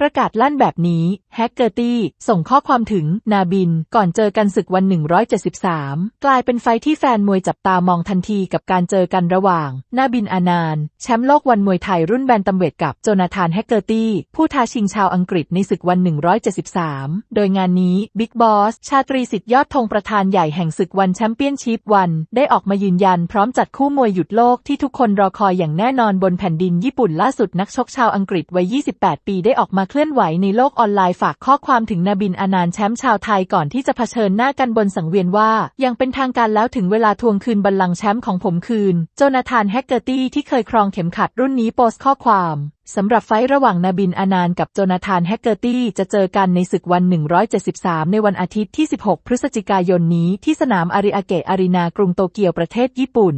ประกาศลั่นแบบนี้แฮกเกอร์ตี้ส่งข้อความถึงนาบิน ก่อนเจอกันศึกวัน 173 กลายเป็นไฟที่แฟนมวยจับตามองทันทีกับการเจอกันระหว่าง นาบินอานาน แชมป์โลกวันมวยไทยรุ่นแบนตัมเวทกับโจนาธานแฮกเกอร์ตี้ ผู้ท้าชิงชาวอังกฤษในศึกวัน 173 โดยงานนี้บิ๊กบอสชาตรีสิทธิ์ยอดธงประธานใหญ่แห่งศึกวันแชมเปี้ยนชิพวัน ได้ออกมายืนยันพร้อมจัดคู่มวยหยุดโลกที่ทุกคนรอคอยอย่างแน่นอนบนแผ่นดินญี่ปุ่นล่าสุดนักชกชาวอังกฤษวัย 28 ปีได้ออกมาเคลื่อนไหวในโลกออนไลน์ฝากข้อความถึงนาบินอานานต์แชมป์ชาวไทยก่อนที่จะเผชิญหน้ากันบนสังเวียนว่า ยังเป็นทางการแล้วถึงเวลาทวงคืนบัลลังก์แชมป์ของผมคืน โจนาธานแฮกเกอร์ตี้ที่เคยครองเข็มขัดรุ่นนี้โพสต์ข้อความสำหรับไฟระหว่างนาบินอานานกับโจนาธานแฮกเกอร์ตี้จะเจอกันในศึกวัน 173 ในวันอาทิตย์ที่ 16 พฤศจิกายนนี้ที่สนามอาริอาเกะอารีนากรุงโตเกียวประเทศญี่ปุ่น